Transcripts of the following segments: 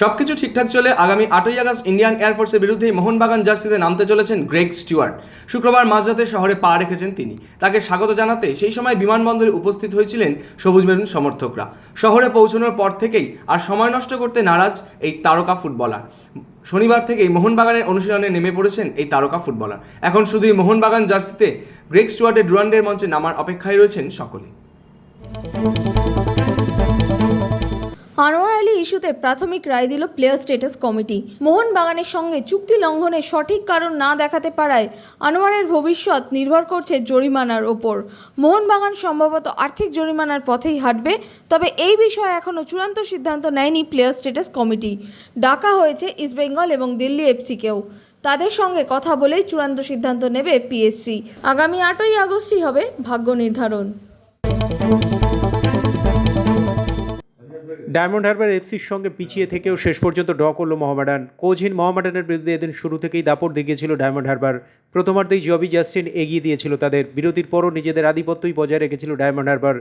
সবকিছু ঠিকঠাক চলে আগামী আটই আগস্ট ইন্ডিয়ান এয়ারফোর্সের বিরুদ্ধেই মোহনবাগান জার্সিতে নামতে চলেছেন গ্রেগ স্টুয়ার্ট। শুক্রবার মাঝরাতে শহরে পা রেখেছেন তিনি। তাকে স্বাগত জানাতে সেই সময় বিমানবন্দরে উপস্থিত হয়েছিলেন সবুজ মেরুন সমর্থকরা। শহরে পৌঁছানোর পর থেকেই আর সময় নষ্ট করতে নারাজ এই তারকা ফুটবলার। শনিবার থেকেই মোহনবাগানের অনুশীলনে নেমে পড়েছেন এই তারকা ফুটবলার। এখন শুধুই মোহনবাগান জার্সিতে গ্রেগ স্টুয়ার্টের ডুরান্ডের মঞ্চে নামার অপেক্ষায় রয়েছেন সকলে। আনোয়ার আলী ইস্যুতে প্রাথমিক রায় দিল প্লেয়ার স্টেটাস কমিটি। মোহনবাগানের সঙ্গে চুক্তি লঙ্ঘনের সঠিক কারণ না দেখাতে পারায় আনোয়ারের ভবিষ্যৎ নির্ভর করছে জরিমানার ওপর। মোহনবাগান সম্ভবত আর্থিক জরিমানার পথেই হাঁটবে, তবে এই বিষয়ে এখনও চূড়ান্ত সিদ্ধান্ত নেয়নি প্লেয়ার স্টেটাস কমিটি। ডাকা হয়েছে ইস্টবেঙ্গল এবং দিল্লি এফসিকেও। তাদের সঙ্গে কথা বলেই চূড়ান্ত সিদ্ধান্ত নেবে পিএসসি। আগামী আটই আগস্টই হবে ভাগ্য নির্ধারণ। ডায়মন্ড হারবার এফসির সঙ্গে পিছিয়ে থেকেও শেষ পর্যন্ত ড্র করল মোহামেডান। কোচহীন মোহামেডানের বিরুদ্ধে এদিন শুরু থেকেই দাপট দেখিয়েছিল ডায়মন্ড হারবার। প্রথমার্ধেই জবি জাস্টিন এগিয়ে দিয়েছিল তাদের। বিরতির পরও নিজেদের আধিপত্যই বজায় রেখেছিল ডায়মন্ড হারবার।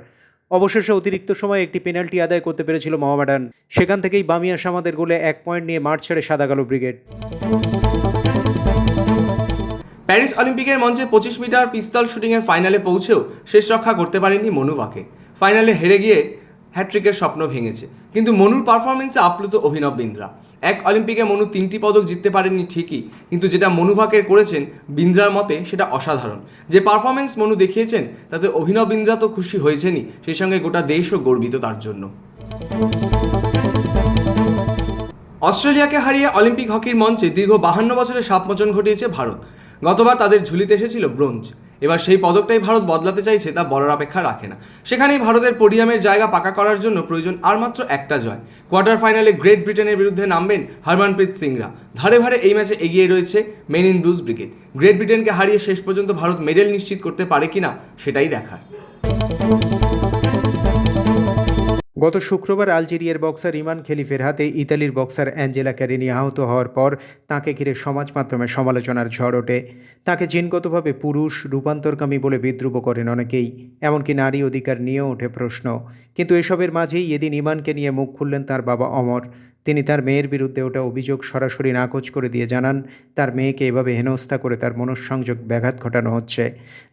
অবশেষে অতিরিক্ত সময় একটি পেনাল্টি আদায় করতে পেরেছিল মোহামেডান। সেখান থেকেই বামিয়া সামাদের গোলে এক পয়েন্ট নিয়ে মাঠ ছেড়ে সাদা কালো ব্রিগেড। প্যারিস অলিম্পিকের মঞ্চে পঁচিশ মিটার পিস্তল শুটিংয়ের ফাইনালে পৌঁছেও শেষ রক্ষা করতে পারেনি মনুভাকে। ফাইনালে হেরে গিয়ে হ্যাট্রিকের স্বপ্ন ভেঙেছে। কিন্তু মনুর পারফরমেন্সে আপ্লুত অভিনব বিন্দ্রা। এক অলিম্পিকে মনু তিনটি পদক জিততে পারেননি ঠিকই, কিন্তু যেটা মনুভাকের করেছেন বিন্দ্রার মতে সেটা অসাধারণ। যে পারফরমেন্স মনু দেখিয়েছেন, তাতে অভিনব বিন্দ্রা তো খুশি হয়েছেনই, সেই সঙ্গে গোটা দেশও গর্বিত তার জন্য। অস্ট্রেলিয়াকে হারিয়ে অলিম্পিক হকির মঞ্চে দীর্ঘ বাহান্ন বছরের সাপমোচন ঘটিয়েছে ভারত। গতবার তাদের ঝুলিতে এসেছিল ব্রোঞ্জ। এবার সেই পদকটাই ভারত বদলাতে চাইছে তা বলার অপেক্ষা রাখে না। সেখানেই ভারতের পোডিয়ামের জায়গা পাকা করার জন্য প্রয়োজন আর মাত্র একটা জয়। কোয়ার্টার ফাইনালে গ্রেট ব্রিটেনের বিরুদ্ধে নামবেন হরমনপ্রীত সিংরা। ধারে ভারে এই ম্যাচে এগিয়ে রয়েছে men in blues brigade. Great ব্রিটেনকে হারিয়ে শেষ পর্যন্ত ভারত মেডেল নিশ্চিত করতে পারে কিনা সেটাই দেখার। গত শুক্রবার আলজেরিয়ার বক্সার ইমান খেলিফের হাতে ইতালির বক্সার অ্যাঞ্জেলা ক্যারিনি আহত হওয়ার পর তাকে ঘিরে সমাজ মাধ্যমে সমালোচনার ঝড় ওঠে। তাকে জিনগতভাবে পুরুষ, রূপান্তরকামী বলে বিদ্রুপ করেন অনেকেই, এমনকি নারী অধিকার নিয়েও ওঠে প্রশ্ন। কিন্তু এসবের মাঝেই এদিন ইমানকে নিয়ে মুখ খুললেন তার বাবা অমর। তিনি তার মেয়ের বিরুদ্ধে ওটা অভিযোগ সরাসরি নাকচ করে দিয়ে জানান, তার মেয়েকে এভাবে হেনস্থা করে তার মনঃসংযোগ ব্যাঘাত ঘটানো হচ্ছে,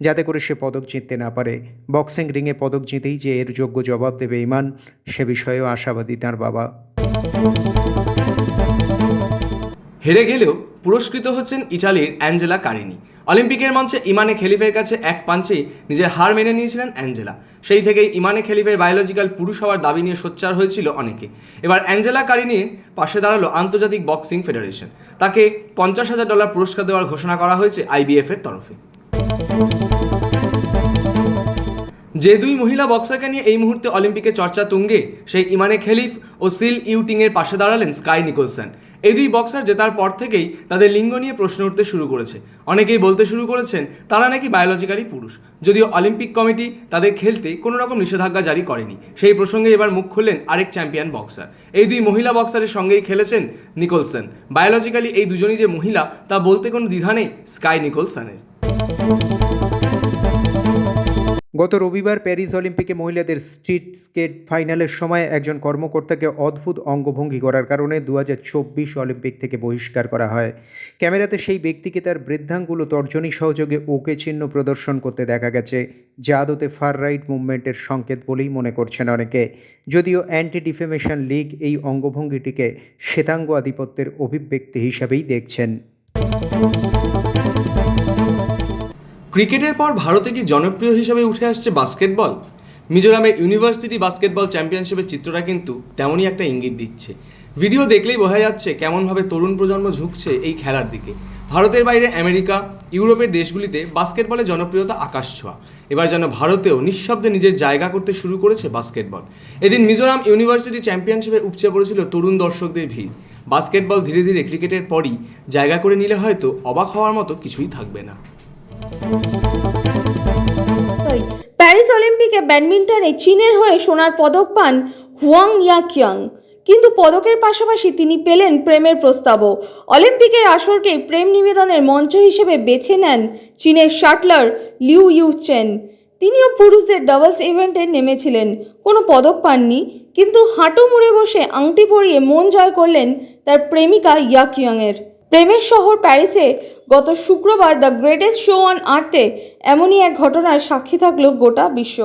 যাতে করে সে পদক জিততে না পারে। বক্সিং রিংয়ে পদক জিতেই যে এর যোগ্য জবাব দেবে ইমান, সে বিষয়েও আশাবাদী তার বাবা। হেরে গেলেও পুরস্কৃত হচ্ছেন ইটালির অ্যাঞ্জেলা কারিনি। অলিম্পিকের মঞ্চে ইমানে খেলিফের কাছে এক পাঞ্চেই নিজের হার মেনে নিয়েছিলেন অ্যাঞ্জেলা। সেই থেকেই ইমানে খেলিফের বায়োলজিক্যাল পুরুষ হওয়ার দাবি নিয়ে সোচ্চার হয়েছিল অনেকে। এবার অ্যাঞ্জেলা কারিনির পাশে দাঁড়াল আন্তর্জাতিক বক্সিং ফেডারেশন। তাকে পঞ্চাশ হাজার ডলার পুরস্কার দেওয়ার ঘোষণা করা হয়েছে আইবিএফ এর তরফে। যে দুই মহিলা বক্সারকে নিয়ে এই মুহূর্তে অলিম্পিকে চর্চা তুঙ্গে, সেই ইমানে খেলিফ ও সিল ইউটিংয়ের পাশে দাঁড়ালেন স্কাই নিকোলসন। এই দুই বক্সার জেতার পর থেকেই তাদের লিঙ্গ নিয়ে প্রশ্ন উঠতে শুরু করেছে। অনেকেই বলতে শুরু করেছেন, তারা নাকি বায়োলজিক্যালি পুরুষ। যদিও অলিম্পিক কমিটি তাদের খেলতে কোনো রকম নিষেধাজ্ঞা জারি করেনি। সেই প্রসঙ্গে এবার মুখ খুললেন আরেক চ্যাম্পিয়ন বক্সার এই দুই মহিলা বক্সারের সঙ্গেই খেলেছেন নিকোলসন। বায়োলজিক্যালি এই দুজনই যে মহিলা, তা বলতে কোনো দ্বিধা নেই স্কাই নিকোলসনের। গত রবিবার প্যারিস অলিম্পিকে মহিলাদের স্ট্রিট স্কেট ফাইনালের সময় একজন কর্মকর্তাকে অদ্ভুত অঙ্গভঙ্গি করার কারণে দু হাজার চব্বিশ অলিম্পিক থেকে বহিষ্কার করা হয়। ক্যামেরাতে সেই ব্যক্তিকে তার বৃদ্ধাঙ্গুলো তর্জনী সহযোগে ওকে চিহ্ন প্রদর্শন করতে দেখা গেছে। যা আদতে ফার রাইট মুভমেন্টের সংকেত বলেই মনে করছেন অনেকে। যদিও অ্যান্টি ডিফেমেশন লীগ এই অঙ্গভঙ্গিটিকে শ্বেতাঙ্গ আধিপত্যের অভিব্যক্তি হিসাবেই দেখছেন। ক্রিকেটের পর ভারতে কি জনপ্রিয় হিসেবে উঠে আসছে বাস্কেটবল? মিজোরামের ইউনিভার্সিটি বাস্কেটবল চ্যাম্পিয়নশিপের চিত্রটা কিন্তু তেমনই একটা ইঙ্গিত দিচ্ছে। ভিডিও দেখলেই বোঝা যাচ্ছে কেমনভাবে তরুণ প্রজন্ম ঝুঁকছে এই খেলার দিকে। ভারতের বাইরে আমেরিকা, ইউরোপের দেশগুলিতে বাস্কেটবলের জনপ্রিয়তা আকাশ ছোঁয়া। এবার যেন ভারতেও নিঃশব্দে নিজের জায়গা করতে শুরু করেছে বাস্কেটবল। এদিন মিজোরাম ইউনিভার্সিটি চ্যাম্পিয়নশিপে উপচে পড়েছিল তরুণ দর্শকদের ভিড়। বাস্কেটবল ধীরে ধীরে ক্রিকেটের পরই জায়গা করে নিলে হয়তো অবাক হওয়ার মতো কিছুই থাকবে না। প্যারিস অলিম্পিকে ব্যাডমিন্টনে চীনের হয়ে সোনার পদক পান হুয়াং ইয়াকিয়াং কিন্তু পদকের পাশাপাশি তিনি পেলেন প্রেমের প্রস্তাবও। অলিম্পিকের আসরকে প্রেম নিবেদনের মঞ্চ হিসেবে বেছে নেন চীনের শাটলার লিউ ইউ চেন তিনিও পুরুষদের ডাবলস ইভেন্টে নেমেছিলেন। কোনো পদক পাননি, কিন্তু হাঁটু মুড়ে বসে আংটি পরিয়ে মন জয় করলেন তার প্রেমিকা ইয়াক ইয়ংয়ের প্রেমের শহর প্যারিসে গত শুক্রবার দ্য গ্রেটেস্ট শো অন আর্থে এমনই এক ঘটনার সাক্ষী থাকল গোটা বিশ্ব।